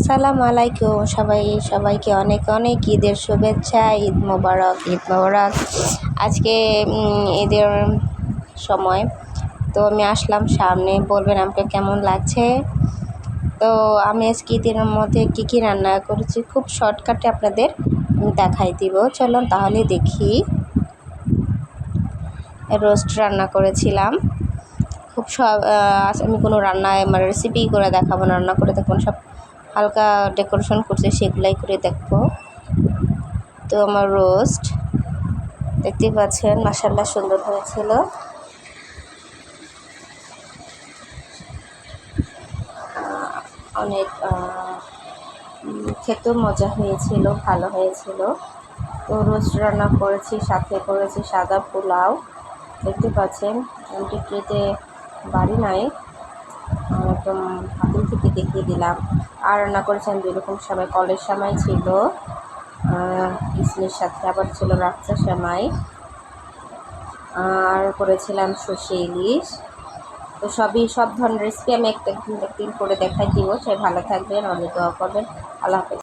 আসসালামু আলাইকুম। সবাই, সবাইকে অনেক অনেক ঈদের শুভেচ্ছা, ঈদ মোবারক ঈদ মোবারক। আজকে ঈদের সময়। তো আমি আসলাম সামনে, বলবেন আমাকে কেমন লাগছে? তো আমি আজকে ঈদের মধ্যে কী কী রান্না করেছি, খুব শর্টকাটে আপনাদের দেখাই দিব। চলুন তাহলে দেখি। রোস্ট রান্না করেছিলাম। খুব সব আমি কোনো রান্নায় মানে রেসিপি করে দেখাবো রান্না করে দেখব না, সব হালকা ডেকোরেশন করছে, সেগুলাই করে দেখব। তো আমার রোস্ট দেখতে পাচ্ছেন মাসাল্লাহ সুন্দর হয়েছিল। অনেক খেতেও মজা হয়েছিল, ভালো হয়েছিল। তো রোস্ট রান্না করেছি, সাথে করেছি সাদা পোলাও। দেখতে পাচ্ছেন টিকিতে বাড়ি নাই। একদম হাতিল থেকে দেখিয়ে দিলাম। আর করেছেন যেরকম সময় কলের সময় ছিল কৃষ্ণের সাথে আবার ছিল রাচ্চা সেমাই আর করেছিলাম সর্ষে ইলিশ। তো সবই, সব ধরনের রেসিপি আমি একটা একদিন করে দেখাই দিব। সে ভালো থাকবেন, অনেক দোয়া করবেন। আল্লাহ হাফেজ।